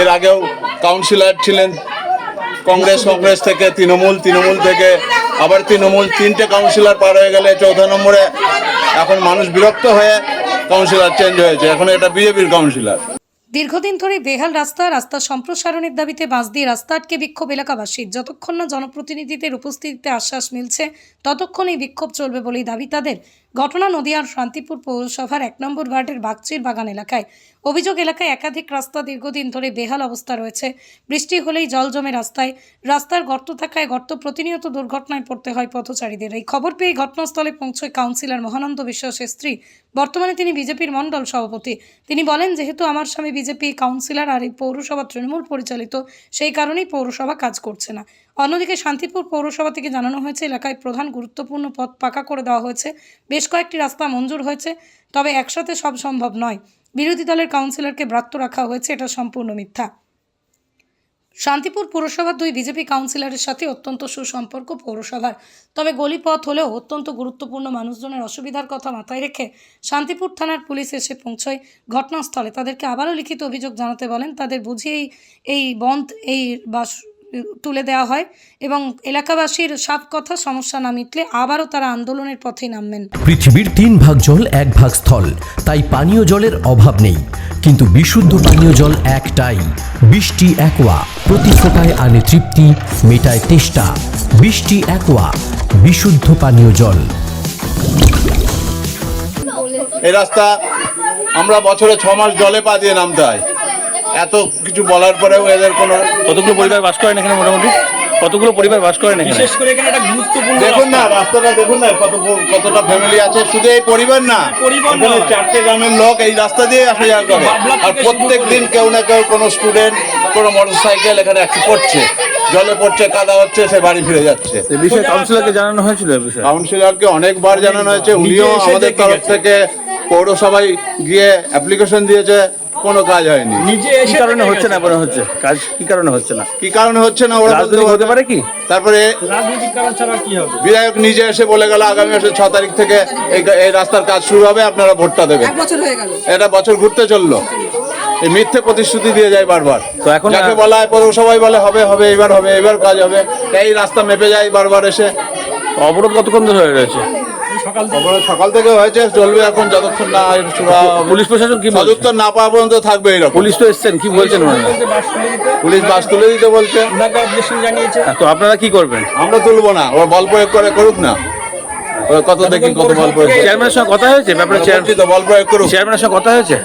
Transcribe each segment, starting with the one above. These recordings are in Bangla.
এর আগেও কাউন্সিলর ছিলেন কংগ্রেস কংগ্রেস থেকে তৃণমূল তৃণমূল থেকে আবার তৃণমূল তিনটে কাউন্সিলর পার হয়ে গেলে চৌথ নম্বরে এখন মানুষ বিরক্ত হয়ে কাউন্সিলর চেঞ্জ হয়েছে। এখন এটা বিজেপির কাউন্সিলর। দীর্ঘদিন ধরে বেহাল রাস্তা রাস্তা সম্প্রসারণের দাবিতে বাঁশ দিয়ে রাস্তা আটকে বিক্ষোভ এলাকাবাসীর। যতক্ষণ না জনপ্রতিনিধিদের উপস্থিতিতে আশ্বাস মিলছে, ততক্ষণ এই বিক্ষোভ চলবে বলেই দাবি তাদের। ঘটনা নদিয়ার শান্তিপুর পৌরসভার এক নম্বর ওয়ার্ডের বাগচির বাগান এলাকায়। অভিযোগ, এলাকায় একাধিক রাস্তা দীর্ঘদিন ধরে বেহাল অবস্থা রয়েছে। বৃষ্টি হলেই জল জমে রাস্তায়। রাস্তার গর্ত থাকায় গর্ত প্রতিনিয়ত দুর্ঘটনায় পড়তে হয় পথচারীদের। এই খবর পেয়ে ঘটনাস্থলে পৌঁছয় কাউন্সিলর মহানন্দ বিশ্বাসের স্ত্রী বর্তমানে তিনি বিজেপির মণ্ডল সভাপতি। তিনি বলেন, যেহেতু আমার স্বামী বিজেপি কাউন্সিলর আর এই পৌরসভা তৃণমূল পরিচালিত, সেই কারণেই পৌরসভা কাজ করছে না। অন্যদিকে শান্তিপুর পৌরসভা থেকে জানানো হয়েছে, এলাকায় প্রধান গুরুত্বপূর্ণ পথ পাকা করে দেওয়া হয়েছে। বেশ কয়েকটি রাস্তা মঞ্জুর হয়েছে, তবে একসাথে সব সম্ভব নয়। বিরোধী দলের কাউন্সিলরকে ব্রাত্য রাখা হয়েছে, এটা সম্পূর্ণ মিথ্যা। শান্তিপুর পৌরসভার দুই বিজেপি কাউন্সিলরের সাথে অত্যন্ত সুসম্পর্ক পৌরসভার। তবে গলিপথ হলেও অত্যন্ত গুরুত্বপূর্ণ মানুষজনের অসুবিধার কথা মাথায় রেখে শান্তিপুর থানার পুলিশ এসে পৌঁছয় ঘটনাস্থলে। তাদেরকে আবারও লিখিত অভিযোগ জানাতে বলেন, তাদের বুঝিয়েই এই বন্ধ, এই বাস তুলে দেওয়া হয় এবং এলাকাবাসীর সব কথা সমস্যা না মিটলে আবারও তারা আন্দোলনের পথে নামবেন। পৃথিবীর তিন ভাগ জল এক ভাগ স্থল তাই পানীয় জলের অভাব নেই। কিন্তু বিশুদ্ধ পানীয় জল একটাই বৃষ্টি একোয়া। প্রতি ফোটায় আনে তৃপ্তি মেটায় তেষ্টা। বৃষ্টি একোয়া বিশুদ্ধ পানীয় জল। এই রাস্তা আমরা বছরে ছ মাস জলে পা দিয়ে নামতে হয়। এত কিছু বলার পরেও এদের কোনো কতগুলো পরিবার বাস করেন এখানে মোটামুটি? কতগুলো পরিবার বাস করেন এখানে? বিশেষ করে এখানে একটা গুরুত্বপূর্ণ দেখুন না রাস্তাটা দেখুন না কত কতটা ফ্যামিলি আছে। শুধু এই পরিবার না পরিবার। চারটে গ্রামের লোক এই রাস্তা দিয়ে আসা যাওয়া করে। আর প্রত্যেক দিন কেউ না কেউ কোনো স্টুডেন্ট কোনো মোটরসাইকেল এখানে একটু পড়ছে। জলে পড়ছে কাদা হচ্ছে সে বাড়ি ফিরে যাচ্ছে। এই বিষয়ে কাউন্সিলরকে জানানো হয়েছিল এই বিষয়ে? কাউন্সিলরকে অনেকবার জানানো হয়েছে। উনিও আমাদের তরফ থেকে পৌরসভায় গিয়ে অ্যাপ্লিকেশন দিয়েছে। কোনো কাজ হয়নি। নিজে কি কারণে হচ্ছে না মনে হচ্ছে? কাজ কি কারণে হচ্ছে না? কি কারণে হচ্ছে না ওরা বলতে রাজনৈতিক হতে পারে কি? তারপরে রাজনৈতিক কারণ ছাড়া কি হবে? বিধায়ক নিজে এসে বলে গেল আগামী মাসের ছ তারিখ থেকে এই এই রাস্তার কাজ শুরু হবে আপনারা ভোটটা দেবেন। বছর হয়ে গেল। এটা বছর ঘুরতে চলল। এই মিথ্যে প্রতিশ্রুতি দিয়ে যায় বারবার। তো এখন যাকে বলা হয় পৌরসভায় বলে হবে হবে এবার হবে এবার কাজ হবে। এই রাস্তা মেপে যায় বারবার এসে। অবরোধ কতক্ষণ ধরে রয়েছে? সকাল সকাল থেকে হয়েছে চলবে এখন যতক্ষণ না। পুলিশ প্রশাসন কি সদুত্তর না পাওয়া পর্যন্ত থাকবে এরকম। পুলিশ তো এসছেন কি বলছেন ওনারা? বলতে বাস তুলে দিতে। পুলিশ বাস তুলে দিতে বলছে। জানিয়েছে। হ্যাঁ, তো আপনারা কি করবেন? আমরা তুলবো না ওরা বল প্রয়োগ করে করুক না। ওরা কত দেখি কত বল প্রয়োগ চেয়ারম্যানের সঙ্গে কথা হয়েছে? ব্যাপারে আমরা চেয়ার বলছি তো বল প্রয়োগ করুক। চেয়ারম্যানের সঙ্গে কথা হয়েছে?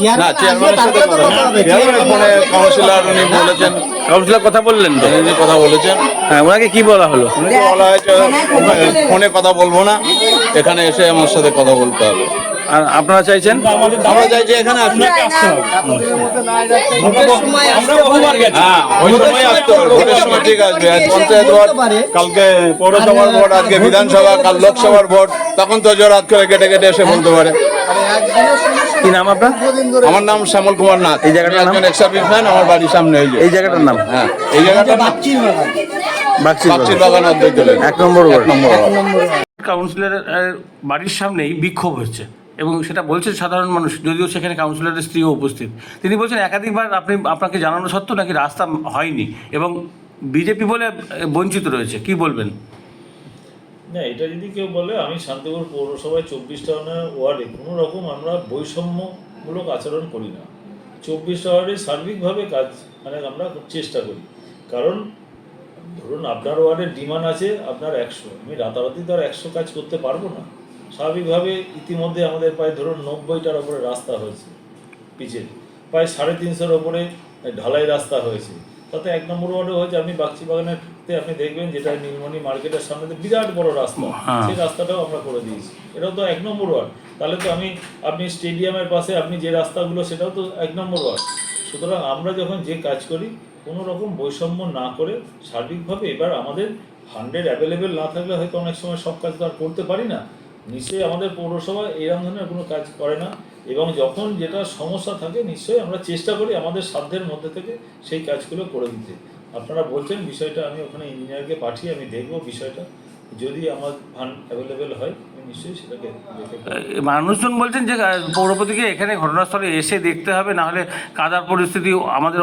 না চেয়ারম্যানের সাথে কথা চেয়ারম্যানের ফোনে কাউন্সিলর উনি বলেছেন কাউন্সিলর কথা বললেন তো উনি কথা বলেছেন হ্যাঁ ওনাকে কি বলা হলো বলা হয়েছে ফোনে কথা বলব না এখানে এসে আমার সাথে কথা বলতে হবে আর আপনারা চাইছেন আমরা চাইছি এখানে আসুন হ্যাঁ ভোটের সময় ঠিক আসবে আজ পঞ্চায়েত ভোট কালকে পৌরসভার ভোট আজকে বিধানসভা কাল লোকসভার ভোট তখন তো জোরাত করে কেটে কেটে এসে বলতে পারে কি নাম আপনার? আমার নাম শ্যামল কুমার নাথ। এই জায়গাটার নাম? ম্যান আমার বাড়ির সামনে এই এই জায়গাটার নাম? হ্যাঁ এই জায়গাটা বাগচির বাগান। এক নম্বর এক নম্বর কাউন্সিলরের বাড়ির সামনেই বিক্ষোভ হচ্ছে এবং সেটা বলছে সাধারণ মানুষ যদিও সেখানে কাউন্সিলরের স্ত্রীও উপস্থিত। তিনি বলছেন একাধিকবার আপনি আপনাকে জানানো সত্ত্বেও নাকি রাস্তা হয়নি এবং বিজেপি বলে বঞ্চিত রয়েছে। কি বলবেন? না, এটা যদি কেউ বলে, আমি শান্তিপুর পৌরসভায় চব্বিশটা ওয়ার্ডে কোনো রকম আমরা বৈষম্যমূলক আচরণ করি না। চব্বিশটা ওয়ার্ডে সার্বিকভাবে কাজ মানে আমরা চেষ্টা করি। কারণ, ধরুন আপনার ওয়ার্ডের ডিমান্ড আছে, আপনার একশো, আমি রাতারাতি তো আর একশো কাজ করতে পারব না। স্বাভাবিকভাবে ইতিমধ্যে আমাদের প্রায় ধরুন নব্বইটার ওপরে রাস্তা হয়েছে, পিচের। প্রায় সাড়ে তিনশোর ওপরে ঢালাই রাস্তা হয়েছে। তাতে এক নম্বর ওয়ার্ডে হয়েছে আপনি বাগচি বাগানেতে আপনি দেখবেন যেটা নীলমণি মার্কেটের সামনে বিরাট বড় রাস্তা হ্যাঁ। সেই রাস্তাটাও আমরা করে দিয়েছি। এটাও তো এক নম্বর ওয়ার্ড। তাহলে তো আমি আপনি স্টেডিয়ামের পাশে আপনি যে রাস্তাগুলো সেটাও তো এক নম্বর ওয়ার্ড। সুতরাং আমরা যখন যে কাজ করি কোনো রকম বৈষম্য না করে সার্বিকভাবে এবার আমাদের হান্ড্রেড অ্যাভেলেবেল না থাকলে হয়তো অনেক সময় সব কাজ তো আর করতে পারি না। নিশ্চয়ই আমাদের পৌরসভা এরকম ধরনের কোনো কাজ করে না। এবং যখন যেটা সমস্যা থাকে, নিশ্চয়ই আমরা চেষ্টা করি আমাদের সাধ্যের মধ্যে থেকে সেই কাজগুলো করে দিতে। আপনারা বলছেন বিষয়টা, আমি ওখানে ইঞ্জিনিয়ারকে পাঠিয়ে আমি দেখব বিষয়টা। যদি আমার ফান্ড অ্যাভেলেবেল হয় নিশ্চয়ই সেটাকে মানুষজন বলছেন যে পৌরপতিকে এখানে ঘটনাস্থলে এসে দেখতে হবে না হলে কাদার পরিস্থিতি, আমাদের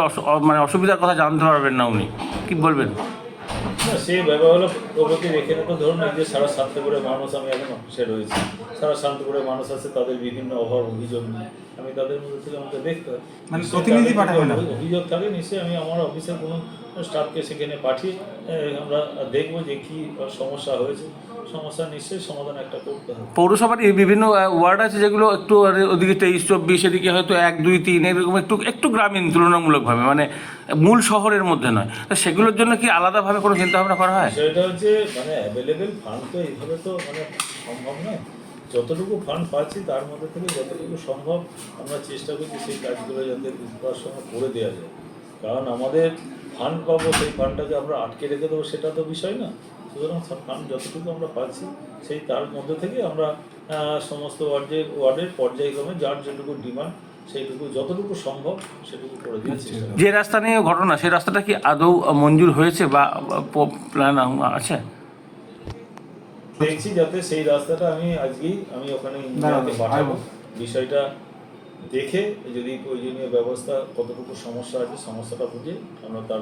মানে অসুবিধার কথা জানতে পারবেন না উনি। কি বলবেন? না সে ব্যাপার হলো প্রগতির এখানে তো ধরুন এই যে সারা শান্তিপুরের মানুষ আমি এখন অফিসে রয়েছি সারা শান্তিপুরের মানুষ আছে তাদের বিভিন্ন অভাব অভিযোগ নিয়ে। আমি তাদের মধ্যে থেকে আমাকে দেখতে হয়। মানে প্রতিনিধি পাঠাবেন অভিযোগ থাকে নিশ্চয়ই আমি আমার অফিসের কোনো স্টাফকে সেখানে পাঠিয়ে আমরা দেখব যে কি সমস্যা হয়েছে। সমস্যা নিশ্চয়ই সমাধান একটা করতে হবে। পৌরসভার এই বিভিন্ন ওয়ার্ড আছে যেগুলো একটু ওদিকে তেইশ চব্বিশ এদিকে হয়তো এক দুই তিন এরকম একটু একটু গ্রামীণ তুলনামূলকভাবে মানে মূল শহরের মধ্যে নয়। তো সেগুলোর জন্য কি আলাদাভাবে কোনো চিন্তা ভাবনা করা হয়? বিষয়টা হচ্ছে মানে অ্যাভেলেবেল ফান্ড তো এইভাবে তো মানে সম্ভব নয়। যতটুকু ফান্ড পাচ্ছি তার মধ্যে থেকে যতটুকু সম্ভব আমরা চেষ্টা করছি সেই কাজগুলো যাতে করার সময় করে দেওয়া যায়। কারণ আমাদের ফান্ড পাবো সেই ফান্ডটাকে আমরা আটকে রেখে দেবো সেটা তো বিষয় না। সুতরাং ফান্ড যতটুকু আমরা পাচ্ছি সেই তার মধ্যে থেকে আমরা আহ, সমস্ত ওয়ার্ডের ওয়ার্ডের পর্যায়ক্রমে যার যেটুকু ডিমান্ড সেইটুকু যতটুকু সম্ভব সেটুকু করে করব। যে রাস্তা নিয়ে ঘটনা সেই রাস্তাটা কি আদৌ মঞ্জুর হয়েছে বা প্ল্যান আছে? দেখছি যাতে সেই রাস্তাটা আমি আজকেই আমি ওখানে ইঞ্জিনিয়ারকে পাঠাবো। বিষয়টা দেখে যদি প্রয়োজনীয় ব্যবস্থা কতটুকু সমস্যা আছে সমস্যাটা বুঝে আমরা তার